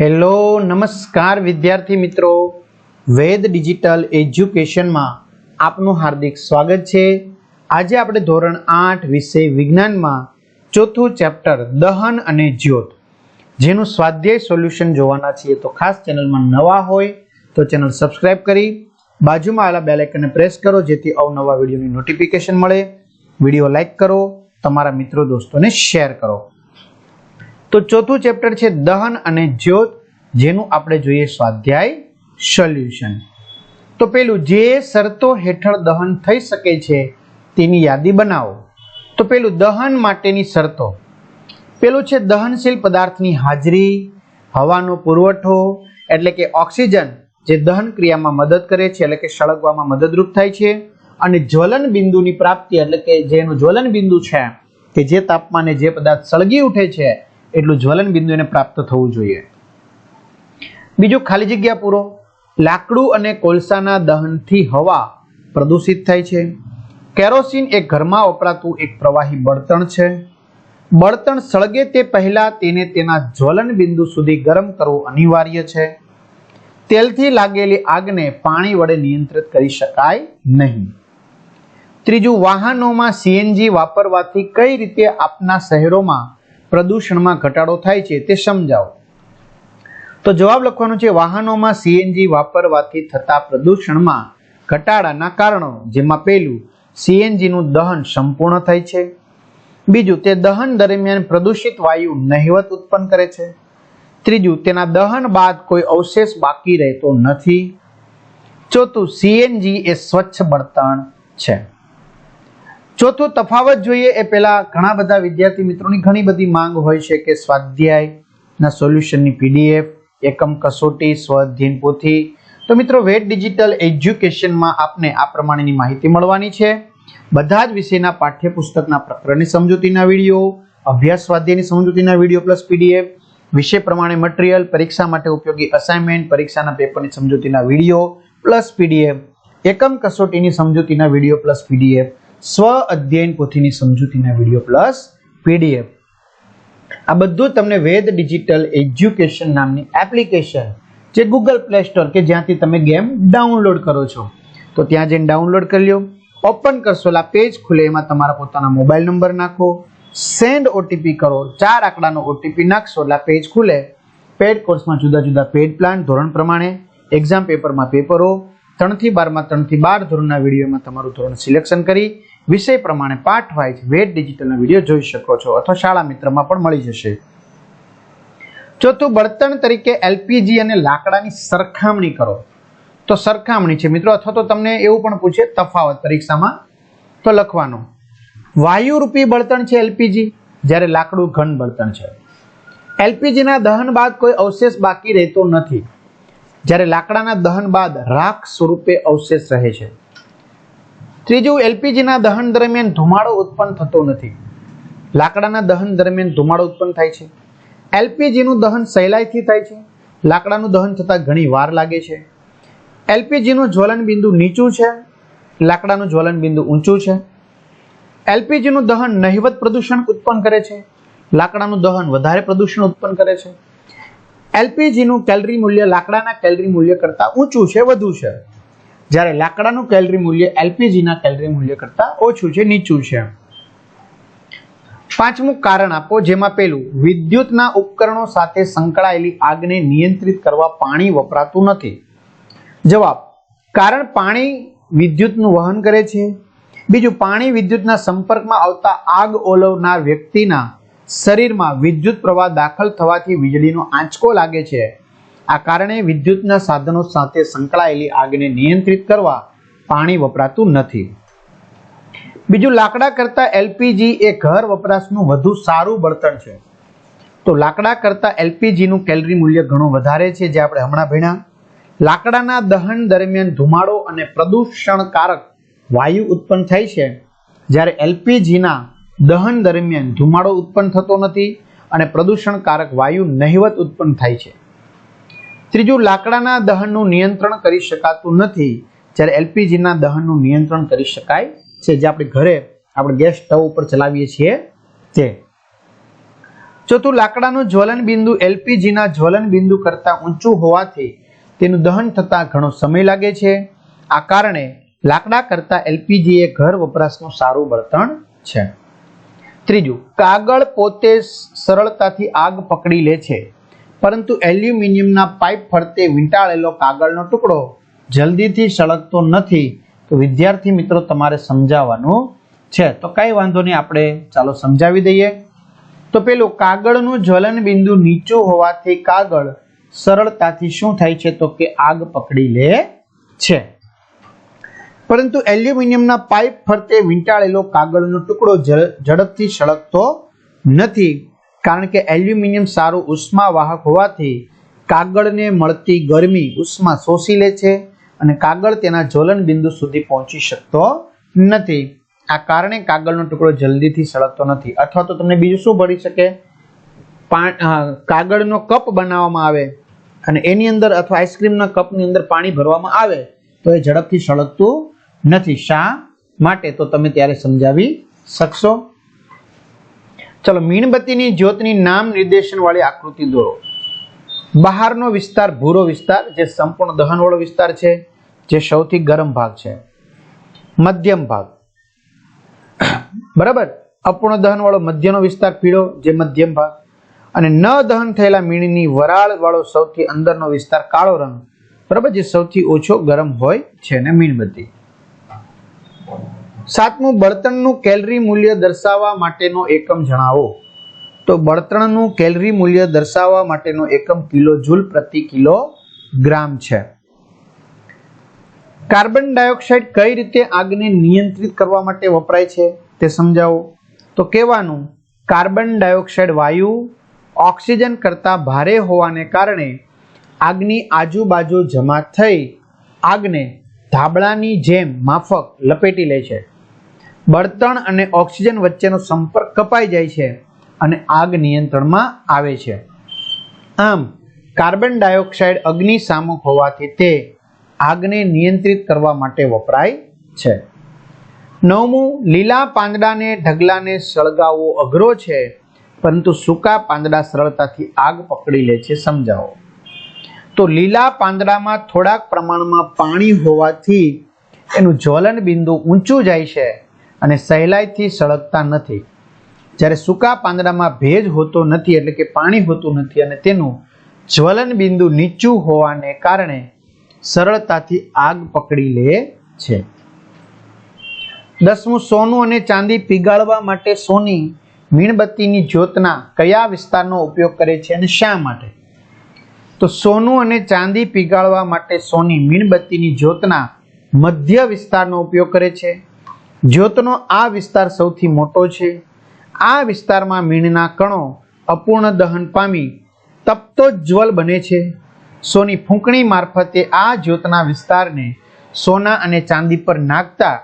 Hello, નમસ્કાર વિદ્યાર્થી મિત્રો. વેદ ડિજિટલ એજ્યુકેશનમાં આપનું હાર્દિક સ્વાગત છે. આજે આપણે ધોરણ આઠ વિષય વિજ્ઞાનમાં ચોથું ચેપ્ટર દહન અને જ્યોત, જેનું સ્વાધ્યાય સોલ્યુશન જોવાના છીએ. તો ખાસ ચેનલમાં નવા હોય તો ચેનલ સબસ્ક્રાઇબ કરી, બાજુમાં આવેલા બેલ પ્રેસ કરો, જેથી અવનવા વિડીયોની નોટિફિકેશન મળે. વીડિયો લાઇક કરો, તમારા મિત્રો, દોસ્તોને શેર કરો. તો ચોથું ચેપ્ટર છે દહન અને જ્યોત, જેનું આપણે જોઈએ સ્વાધ્યાય સોલ્યુશન તો પેલું, જે શરતો હેઠળ દહન થઈ શકે છે, તેની યાદી બનાવો. તો પેલું, દહન માટેની શરતો. પેલું છે દહનશીલ પદાર્થની હાજરી, હવાનો પુરવઠો, એટલે કે ઓક્સિજન, જે દહન ક્રિયામાં મદદ કરે છે, એટલે કે સળગવામાં મદદરૂપ થાય છે, અને જ્વલન બિંદુની પ્રાપ્તિ, એટલે કે જેનું જ્વલન બિંદુ છે, કે જે તાપમાને જે પદાર્થ સળગી ઉઠે છે એટલું જ્વલન બિંદુ એને પ્રાપ્ત થવું જોઈએ. બીજું ખાલી જગ્યા પૂરો. લાકડું અને કોલસાના દહનથી હવા પ્રદૂષિત થાય છે. કેરોસીન એ ઘરમાં વપરાતું એક પ્રવાહી બળતણ છે. બળતણ સળગે તે પહેલા તેને તેના જ્વલન બિંદુ સુધી ગરમ કરવું અનિવાર્ય છે. તેલથી લાગેલી આગને પાણી વડે નિયંત્રિત કરી શકાય નહીં. ત્રીજું, વાહનોમાં સીએનજી વાપરવાથી કઈ રીતે આપના શહેરોમાં પ્રદૂષણમાં ઘટાડો થાય છે તે સમજાવો. તો જવાબ લખવાનું છે, વાહનોમાં સીએનજી વાપરવાથી થતા પ્રદૂષણમાં ઘટાડાના કારણો, જેમાં પહેલું સીએનજીનું દહન સંપૂર્ણ થાય છે. બીજું, તે દહન દરમિયાન પ્રદૂષિત વાયુ નહિવત ઉત્પન્ન કરે છે. ત્રીજું, તેના દહન બાદ કોઈ અવશેષ બાકી રહેતો નથી. ચોથું સીએનજી એ સ્વચ્છ બળતણ છે. ચોથું તફાવત જોઈએ એ પહેલા ઘણા બધા વિદ્યાર્થી મિત્રોની ઘણી બધી માંગ હોય છે કે સ્વાધ્યાયના સોલ્યુશનની પીડીએફ એકમ કસોટી સ્વાધ્યન પોથી. તો મિત્રો વેટ ડિજિટલ એજ્યુકેશનમાં આપને આ પ્રમાણેની માહિતી મળવાની છે. બધા જ વિષયના પાઠ્યપુસ્તકના પ્રકરણની સમજૂતીના વીડિયો, અભ્યાસ સ્વાધ્યાયની સમજૂતીના વીડિયો પ્લસ પીડીએફ વિષય પ્રમાણે મટીરિયલ પરીક્ષા માટે ઉપયોગી અસાઇનમેન્ટ પરીક્ષાના પેપરની સમજૂતીના વીડિયો પ્લસ પીડીએફ એકમ કસોટીની સમજૂતીના વીડિયો પ્લસ પીડીએફ સ્વ અધ્યયન પોથીની સમજૂતીના વીડિયો પ્લસ પીડીએફ. આ બધું તમને વેદ ડિજિટલ એજ્યુકેશન નામની એપ્લિકેશન જે ગૂગલ પ્લે સ્ટોર કે જ્યાંથી તમે ગેમ ડાઉનલોડ કરો છો. તો ત્યાં જઈને ડાઉનલોડ કરી લો ઓપન કરશો એટલે પેજ ખુલે, એમાં તમારા પોતાના મોબાઈલ નંબર નાખો. સેન્ડ ઓટીપી કરો, ચાર આંકડાનો ઓટીપી નાખશો એટલે પેજ ખુલે. પેડ કોર્સમાં જુદા જુદા પેડ પ્લાન, ધોરણ પ્રમાણે એક્ઝામ પેપરમાં પેપરો ત્રણથી બારમાં ત્રણથી બાર ધોરણના વિડીયોમાં તમારું ધોરણ સિલેક્શન કરી વિષય પ્રમાણે પાઠ વાઇઝ વેટ ડિજિટલના વીડિયો જોઈ શકો છો અથવા શાળા મિત્રમાં પણ મળી જશે. ચોથું, બળતણ તરીકે એલપીજી અને લાકડાની સરખામણી કરો. તો સરખામણી છે મિત્રો, અથવા તો તમને એવું પણ પૂછે તફાવત પરીક્ષામાં. તો લખવાનું, વાયુરૂપી બળતણ છે એલપીજી જ્યારે લાકડું ઘન બળતણ છે. એલપીજીના દહન બાદ કોઈ અવશેષ બાકી રહેતો નથી. જ્યારે લાકડાના દહન બાદ રાખ સ્વરૂપે અવશેષ રહે છે. ત્રીજું, એલપીજીના દહન દરમિયાન ધુમાડો ઉત્પન્ન થતો નથી. લાકડાના દહન દરમિયાન ધુમાડો ઉત્પન્ન થાય છે. એલપીજીનું દહન સહેલાઈથી થાય છે. લાકડાનું દહન થતાં ઘણી વાર લાગે છે. એલપીજીનું જ્વલન બિંદુ નીચું છે. લાકડાનું જ્વલન બિંદુ ઊંચું છે. એલપીજીનું દહન નહિવત પ્રદૂષણ ઉત્પન્ન કરે છે. લાકડાનું દહન વધારે પ્રદૂષણ ઉત્પન્ન કરે છે. એલપીજીનું કેલરી મૂલ્ય લાકડાના કેલરી મૂલ્ય કરતાં ઊંચું છે, વધુ છે. જ્યારે લાકડાનું કેલરી મૂલ્ય એલપીજીના કેલરી મૂલ્ય કરતાં ઓછું છે, નીચું છે. પાંચમું કારણ આપો, જેમાં પેલું વિદ્યુતના ઉપકરણો સાથે સંકળાયેલી આગને નિયંત્રિત કરવા પાણી વપરાતું નથી. જવાબ, કારણ પાણી વિદ્યુતનું વહન કરે છે. બીજું, પાણી વિદ્યુતના સંપર્કમાં આવતા આગ ઓલવનાર વ્યક્તિના શરીરમાં વિદ્યુત પ્રવાહ દાખલ થવાથી વીજળીનો આંચકો લાગે છે. આ કારણે વિદ્યુતના સાધનો સાથે સંકળાયેલી આગને નિયંત્રિત કરવા પાણી વપરાતું નથી. બીજું, લાકડા કરતાં એલપીજી એ ઘર વપરાશનું વધુ સારું બળતણ છે. તો લાકડા કરતાં એલપીજીનું કેલરી મૂલ્ય ઘણું વધારે છે જે આપણે હમણાં ભણ્યા. લાકડાના દહન દરમિયાન ધુમાડો અને પ્રદૂષણકારક વાયુ ઉત્પન્ન થાય છે. જ્યારે એલપીજીના દહન દરમિયાન ધુમાડો ઉત્પન્ન થતો નથી અને પ્રદૂષણકારક વાયુ નહિવત ઉત્પન્ન થાય છે. ત્રીજું, લાકડાના દહનનું નિયંત્રણ કરી શકાતું નથી. જ્યારે એલપીજીના દહનનું નિયંત્રણ કરી શકાય છે, જે આપણે ઘરે આપણે ગેસ સ્ટવ ઉપર ચલાવીએ છીએ તે. ચોથું, લાકડાનું જ્વલન બિંદુ એલપીજીના જ્વલન બિંદુ કરતાં ઊંચું હોવાથી તેનું દહન થતાં ઘણો સમય લાગે છે. આ કારણે લાકડા કરતાં એલપીજી એ ઘર વપરાશનું સારું બળતણ છે. ત્રીજું, કાગળ પોતે સરળતાથી આગ પકડી લે છે. પરંતુ એલ્યુમિનિયમના પાઇપ ફરતે વીંટાળેલો કાગળનો ટુકડો જલ્દીથી સળગતો નથી. તો વિદ્યાર્થી મિત્રો, તમારે સમજાવવાનું છે. તો કઈ વાંધો નહીં, આપણે ચાલો સમજાવી દઈએ. તો પેલું, કાગળનું જ્વલન બિંદુ નીચું હોવાથી કાગળ સરળતાથી શું થાય છે? તો કે આગ પકડી લે છે. પરંતુ એલ્યુમિનિયમના પાઇપ ફરતે વીંટાળેલો કાગળનો ટુકડો ઝડપથી સળગતો નથી. કારણ કે એલ્યુમિનિયમ સારું ઉષ્માવાહક હોવાથી કાગળને મળતી ગરમી ઉષ્મા શોષી લે છે અને કાગળ તેના જ્વલન બિંદુ સુધી પહોંચી શકતો નથી. આ કારણે કાગળનો ટુકડો જલ્દીથી સળગતો નથી. અથવા તો તમને બીજું શું ભળી શકે? કાગળનો કપ બનાવવામાં આવે અને એની અંદર અથવા આઈસ્ક્રીમના કપની અંદર પાણી ભરવામાં આવે તો એ ઝડપથી સળગતું નથી. શા માટે? તો તમે ત્યારે સમજાવી શકશો. ચલો મીણબત્તીની જ્યોતની નામ નિર્દેશનવાળી આકૃતિ દોરો. બહારનો વિસ્તાર ભૂરો વિસ્તાર, જે સંપૂર્ણ દહનવાળો વિસ્તાર છે, જે સૌથી ગરમ ભાગ છે. મધ્યમ ભાગ. બરાબર? અપૂર્ણ દહનવાળો મધ્યનો વિસ્તાર પીળો, જે મધ્યમ ભાગ. અને ન દહન થયેલા મીણની વરાળ વાળો સૌથી અંદરનો વિસ્તાર કાળો રંગ. બરાબર? જે સૌથી ઓછો ગરમ હોય છે ને મીણબત્તી. સાતમું, બળતણનું કેલરી મૂલ્ય દર્શાવવા માટેનો એકમ જણાવો. તો બળતણનું કેલરી મૂલ્ય દર્શાવવા માટેનો એકમ કિલો જૂલ પ્રતિ કિલો ગ્રામ છે. કાર્બન ડાયોક્સાઇડ કઈ રીતે આગને નિયંત્રિત કરવા માટે વપરાય છે તે સમજાવો. તો કહેવાનું, કાર્બન ડાયોક્સાઇડ વાયુ ઓક્સિજન કરતાં ભારે હોવાને કારણે આગની આજુબાજુ જમા થઈ આગને ધાબળાની જેમ માફક લપેટી લે છે. બળતણ અને ઓક્સિજન વચ્ચેનો સંપર્ક કપાઈ જાય છે અને આગ નિયંત્રણમાં આવે છે. આમ, કાર્બન ડાયોક્સાઇડ અગ્નિશામક હોવાથી તે આગને નિયંત્રિત કરવા માટે વપરાય છે. નવમું, લીલા પાંદડાને ઢગલાને સળગાવવો અઘરો છે, પરંતુ સૂકા પાંદડા સરળતાથી આગ પકડી લે છે, સમજાવો. તો લીલા પાંદડામાં થોડાક પ્રમાણમાં પાણી હોવાથી એનું જ્વલન બિંદુ ઊંચું જાય છે. અને સહેલાઈથી સળગતા નથી. જ્યારે સૂકા પાંદડામાં ભેજ હોતો નથી, એટલે કે પાણી હોતું નથી અને તેનું જ્વલન બિંદુ નીચું હોવાને કારણે સરળતાથી આગ પકડી લે છે. દસમું, સોનું અને ચાંદી પીગાળવા માટે સોની મીણબત્તીની જ્યોતના કયા વિસ્તારનો ઉપયોગ કરે છે અને શા માટે? તો સોનું અને ચાંદી પીગાળવા માટે સોની મીણબત્તીની જ્યોતના મધ્ય વિસ્તારનો ઉપયોગ કરે છે. જ્યોતનો આ વિસ્તાર સૌથી મોટો છે. આ વિસ્તારમાં મીણના કણો અપૂર્ણ દહન પામી તપતો જ્વલ બને છે. સોની ફૂંકણી મારફતે આ જ્યોતના વિસ્તારને સોના અને ચાંદી પર નાખતા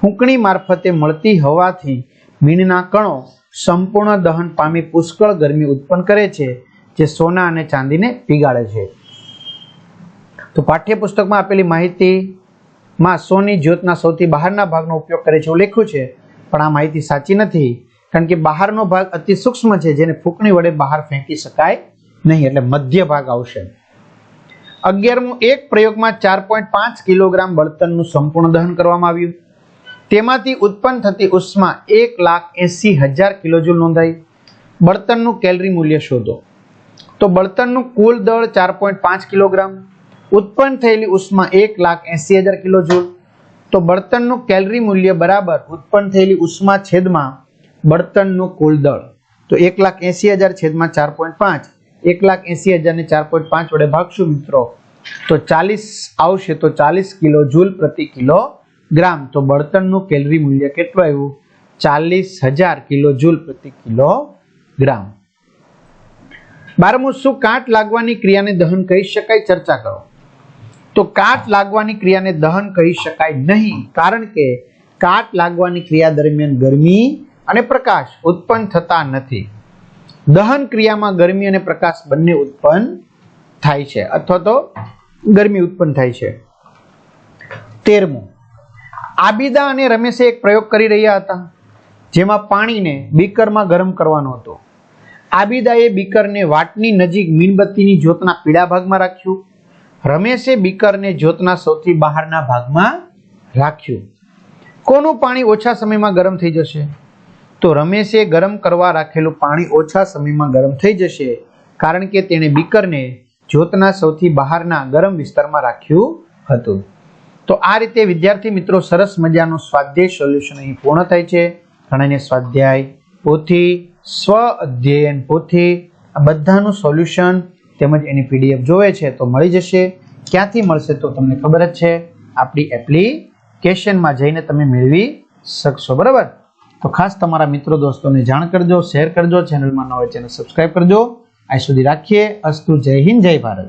ફૂંકણી મારફતે મળતી હવાથી મીણના કણો સંપૂર્ણ દહન પામી પુષ્કળ ગરમી ઉત્પન્ન કરે છે, જે સોના અને ચાંદીને પીગાળે છે. તો પાઠ્યપુસ્તકમાં આપેલી માહિતીમાં સોની જ્યોતના સૌથી બહારના ભાગનો ઉપયોગ કરે છે એવું લખ્યું છે. પણ આ માહિતી સાચી નથી, કારણ કે બહારનો ભાગ અતિ સૂક્ષ્મ છે, જેને ફૂંકણી વડે બહાર ફેંકી શકાય નહીં, એટલે મધ્ય ભાગ આવશે. અગિયારમું એક પ્રયોગમાં ચાર પોઈન્ટ પાંચ કિલોગ્રામ બળતણનું સંપૂર્ણ દહન કરવામાં આવ્યું. તેમાંથી ઉત્પન્ન થતી ઉષ્મા એક લાખ એંસી હજાર કિલોજુલ નોંધાઈ. બળતણનું કેલરી મૂલ્ય શોધો. તો બળતણનું કુલ દળ ચાર પોઈન્ટ પાંચ કિલોગ્રામ ઉત્પન્ન થયેલી ઉષ્મા એક લાખ એંસી હજાર કિલો કિલોજૂલ. તો બળતણનું કેલરી મૂલ્ય બરાબર ઉત્પન્ન થયેલી ઉષ્મા છેદમાં બળતણનું કુલ દળ. તો એક લાખ એંસી હજાર છેદમાં ચાર પોઈન્ટ પાંચ. એક લાખ એંસી હજારને ચાર પોઈન્ટ પાંચ વડે ભાગશું મિત્રો. તો ચાલીસ આવશે તો ચાલીસ કિલો જૂલ પ્રતિ કિલો ગ્રામ. તો બળતણનું કેલરી મૂલ્ય કેટલું આવ્યું? ચાલીસ હજાર કિલો જૂલ પ્રતિ કિલો ગ્રામ. બારમું, શું કાટ લાગવાની ક્રિયાને દહન કહી શકાય? ચર્ચા કરો. તો કાટ લાગવાની ક્રિયાને દહન કહી શકાય નહીં, કારણ કે કાટ લાગવાની ક્રિયા દરમિયાન ગરમી અને પ્રકાશ ઉત્પન્ન થતા નથી. દહન ક્રિયામાં ગરમી અને પ્રકાશ બંને ઉત્પન્ન થાય છે, અથવા તો ગરમી ઉત્પન્ન થાય છે. તેરમું. આબિદા અને રમેશે એક પ્રયોગ કરી રહ્યા હતા, જેમાં પાણીને બીકરમાં ગરમ કરવાનો હતો. આબિદાએ બીકરને વાટની નજીક મીણબત્તીની જ્યોતના પીળા ભાગમાં રાખ્યું. રમેશે બીકરને જ્યોતના સૌથી બહારના ભાગમાં રાખ્યું. કોનું પાણી ઓછા સમયમાં ગરમ થઈ જશે? તો રમેશે ગરમ કરવા રાખેલું પાણી ઓછા સમયમાં ગરમ થઈ જશે કારણ કે તેણે બીકરને જ્યોતના સૌથી બહારના ગરમ વિસ્તારમાં રાખ્યું હતું. તો આ રીતે વિદ્યાર્થી મિત્રો સરસ મજાનું સ્વાધ્યાય સોલ્યુશન અહીં પૂર્ણ થાય છે. ઘણાને સ્વાધ્યાય પોથી, સ્વ અધ્યયન પોથી. આ બધાનું સોલ્યુશન તેમજ એની પીડીએફ જોવે છે તો મળી જશે. ક્યાંથી મળશે તો તમને ખબર જ છે. આપણી એપ્લિકેશનમાં જઈને તમે મેળવી શકશો, બરાબર? તો ખાસ તમારા મિત્રો, દોસ્તોને જાણ કરજો, શેર કરજો, ચેનલમાં ન હોય ચેનલ સબસ્ક્રાઈબ કરજો. આ સુધી રાખીએ. અસ્તુ, જય હિન્દ, જય ભારત.